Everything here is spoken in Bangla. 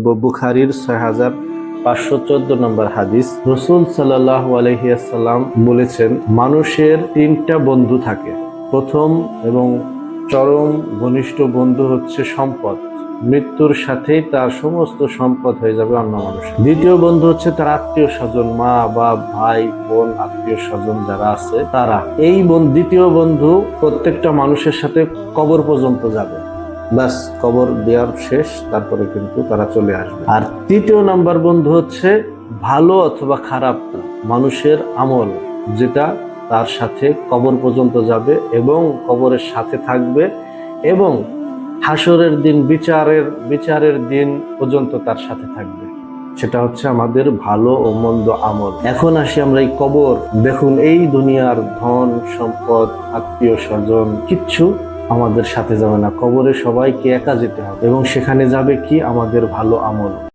করব বুখারির ছয় হাজার পাঁচশো চোদ্দ নম্বর হাদিস। রসুল সাল্লাহ আলহিয়াসাল্লাম বলেছেন, মানুষের তিনটা বন্ধু থাকে। প্রথম এবং চরম ঘনিষ্ঠ বন্ধু হচ্ছে সম্পদ। মৃত্যুর সাথেই তার সমস্ত সম্পদ হয়ে যাবে অন্য মানুষ দ্বিতীয় বন্ধু হচ্ছে তার আত্মীয় স্বজন, মা বা ভাই, বোন, আত্মীয় স্বজন যারা আছে, তারা। এই দ্বিতীয় বন্ধু প্রত্যেকটা মানুষের সাথে কবর পর্যন্ত যাবে। ব্যাস, কবর দেওয়ার শেষ, তারপরে কিন্তু তারা চলে আসবে। আর তৃতীয় নাম্বার বন্ধু হচ্ছে ভালো অথবা খারাপ মানুষের আমল, যেটা তার সাথে কবর পর্যন্ত যাবে এবং কবরের সাথে থাকবে এবং হাসরের দিন, বিচারের বিচারের দিন পর্যন্ত তার সাথে থাকবে। সেটা হচ্ছে আমাদের ভালো ও মন্দ আমল। এখন আসি আমরা এই কবর। দেখুন, এই দুনিয়ার ধন, সম্পদ, আত্মীয় স্বজন, কিচ্ছু আমাদের সাথে যাবে না। কবরে সবাইকে একা যেতে হবে। এবং সেখানে যাবে কি? আমাদের ভালো আমল।